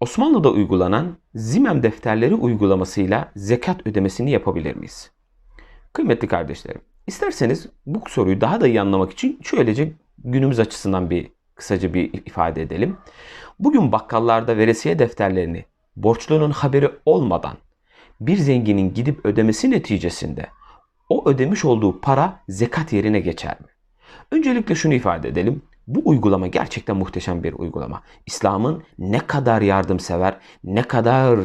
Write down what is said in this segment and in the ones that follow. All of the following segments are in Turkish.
Osmanlı'da uygulanan Zimem defterleri uygulamasıyla zekat ödemesini yapabilir miyiz? Kıymetli kardeşlerim, isterseniz bu soruyu daha da iyi anlamak için şöylece günümüz açısından bir kısaca bir ifade edelim. Bugün bakkallarda veresiye defterlerini borçlunun haberi olmadan bir zenginin gidip ödemesi neticesinde o ödemiş olduğu para zekat yerine geçer mi? Öncelikle şunu ifade edelim. Bu uygulama gerçekten muhteşem bir uygulama. İslam'ın ne kadar yardımsever, ne kadar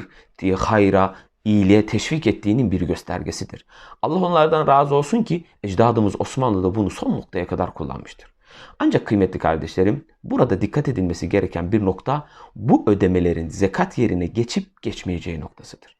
hayra, iyiliğe teşvik ettiğinin bir göstergesidir. Allah onlardan razı olsun ki ecdadımız Osmanlı'da bunu son noktaya kadar kullanmıştır. Ancak kıymetli kardeşlerim burada dikkat edilmesi gereken bir nokta bu ödemelerin zekat yerine geçip geçmeyeceği noktasıdır.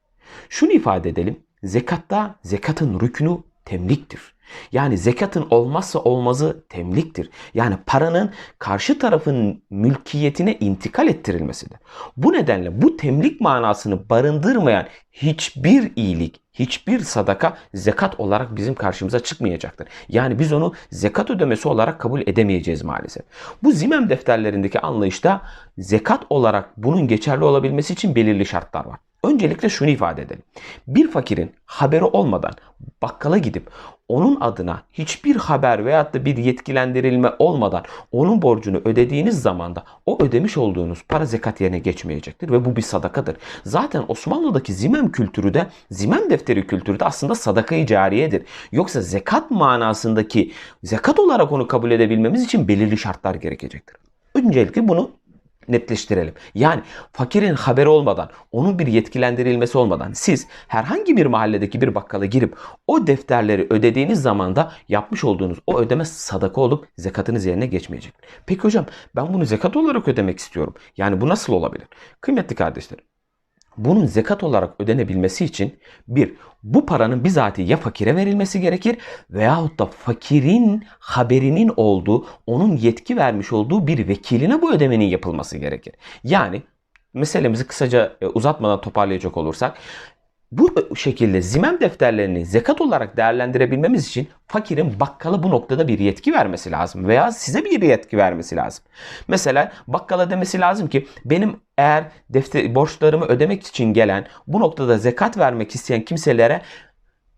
Şunu ifade edelim. Zekatta zekatın rüknü temliktir. Yani zekatın olmazsa olmazı temliktir. Yani paranın karşı tarafın mülkiyetine intikal ettirilmesidir. Bu nedenle bu temlik manasını barındırmayan hiçbir iyilik, hiçbir sadaka zekat olarak bizim karşımıza çıkmayacaktır. Yani biz onu zekat ödemesi olarak kabul edemeyeceğiz maalesef. Bu zimem defterlerindeki anlayışta zekat olarak bunun geçerli olabilmesi için belirli şartlar var. Öncelikle şunu ifade edelim. Bir fakirin haberi olmadan bakkala gidip onun adına hiçbir haber veyahut da bir yetkilendirilme olmadan onun borcunu ödediğiniz zaman da o ödemiş olduğunuz para zekat yerine geçmeyecektir ve bu bir sadakadır. Zaten Osmanlı'daki zimem kültürü de zimem defteri kültürü de aslında sadakayı cariyedir. Yoksa zekat manasındaki zekat olarak onu kabul edebilmemiz için belirli şartlar gerekecektir. Öncelikle bunu netleştirelim. Yani fakirin haberi olmadan, onun bir yetkilendirilmesi olmadan siz herhangi bir mahalledeki bir bakkala girip o defterleri ödediğiniz zaman da yapmış olduğunuz o ödeme sadaka olup zekatınız yerine geçmeyecektir. Peki hocam ben bunu zekat olarak ödemek istiyorum. Yani bu nasıl olabilir? Kıymetli kardeşlerim bunun zekat olarak ödenebilmesi için bir, bu paranın bizatihi ya fakire verilmesi gerekir veyahut da fakirin haberinin olduğu, onun yetki vermiş olduğu bir vekiline bu ödemenin yapılması gerekir. Yani meselemizi kısaca e, uzatmadan toparlayacak olursak bu şekilde zimem defterlerini zekat olarak değerlendirebilmemiz için fakirin bakkala bu noktada bir yetki vermesi lazım veya size bir yetki vermesi lazım. Mesela bakkala demesi lazım ki benim eğer defter, borçlarımı ödemek için gelen bu noktada zekat vermek isteyen kimselere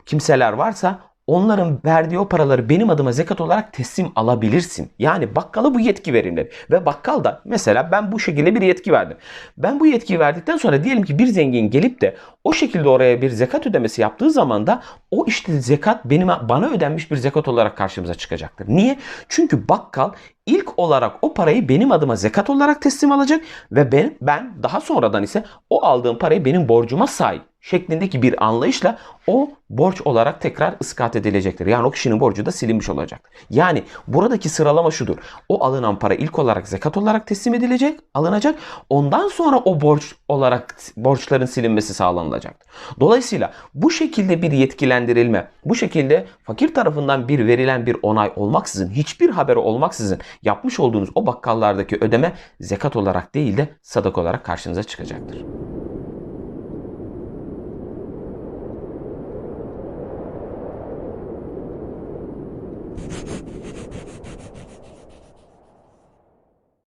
kimseler varsa onların verdiği o paraları benim adıma zekat olarak teslim alabilirsin. Yani bakkala bu yetki verilir. Ve bakkal da mesela ben bu şekilde bir yetki verdim. Ben bu yetkiyi verdikten sonra diyelim ki bir zengin gelip de o şekilde oraya bir zekat ödemesi yaptığı zaman da o işte zekat benim bana ödenmiş bir zekat olarak karşımıza çıkacaktır. Niye? Çünkü bakkal ilk olarak o parayı benim adıma zekat olarak teslim alacak ve ben, ben daha sonradan ise o aldığım parayı benim borcuma say şeklindeki bir anlayışla o borç olarak tekrar ıskat edilecektir. Yani o kişinin borcu da silinmiş olacak. Yani buradaki sıralama şudur. O alınan para ilk olarak zekat olarak teslim edilecek, alınacak. Ondan sonra o borç olarak borçların silinmesi sağlanacaktır. Dolayısıyla bu şekilde bir yetkilendirilme, bu şekilde fakir tarafından bir verilen bir onay olmaksızın, hiçbir haberi olmaksızın yapmış olduğunuz o bakkallardaki ödeme zekat olarak değil de sadak olarak karşınıza çıkacaktır.